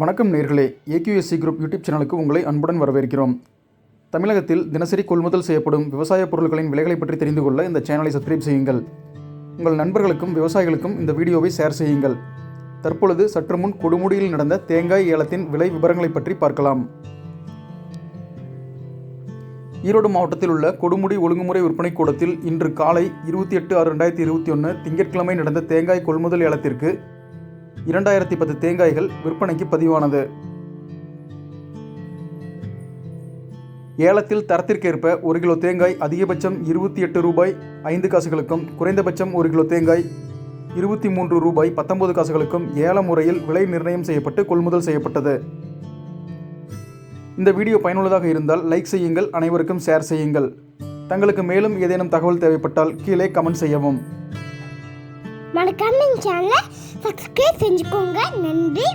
வணக்கம் நேர்களே. AKSC group YouTube சேனலுக்கு உங்களை அன்புடன் வரவேற்கிறோம். தமிழகத்தில் தினசரி கொள்முதல் செய்யப்படும் விவசாய பொருட்களின் விலைகளை பற்றி தெரிந்து கொள்ள இந்த சேனலை சப்ஸ்கிரைப் செய்யுங்கள். உங்கள் நண்பர்களுக்கும் விவசாயிகளுக்கும் இந்த வீடியோவை ஷேர் செய்யுங்கள். தற்பொழுது சற்று முன் கொடுமுடியில் நடந்த தேங்காய் ஏலத்தின் விலை விவரங்களை பற்றி பார்க்கலாம். ஈரோடு மாவட்டத்தில் உள்ள கொடுமுடி ஒழுங்குமுறை விற்பனை கூடத்தில் இன்று காலை இருபத்தி எட்டு ஆறு ரெண்டாயிரத்தி இருபத்தி ஒன்று திங்கட்கிழமை நடந்த தேங்காய் கொள்முதல் ஏலத்திற்கு இரண்டாயிரத்தி பத்து தேங்காய்கள் விற்பனைக்கு பதிவானது. ஏலத்தில் தரத்திற்கேற்ப ஒரு கிலோ தேங்காய் அதிகபட்சம் இருபத்தி எட்டு ரூபாய் ஐந்து காசுகளுக்கும் குறைந்தபட்சம் ஒரு கிலோ தேங்காய் இருபத்தி மூன்று ரூபாய் பத்தொன்பது காசுகளுக்கும் ஏல முறையில் விலை நிர்ணயம் செய்யப்பட்டு கொள்முதல் செய்யப்பட்டது. இந்த வீடியோ பயனுள்ளதாக இருந்தால் லைக் செய்யுங்கள் அனைவருக்கும் ஷேர் செய்யுங்கள். தங்களுக்கு மேலும் ஏதேனும் தகவல் தேவைப்பட்டால் கீழே கமெண்ட் செய்யவும். மறக்காம சேனலை சப்ஸ்கிரைப் செஞ்சுக்கோங்க. நன்றி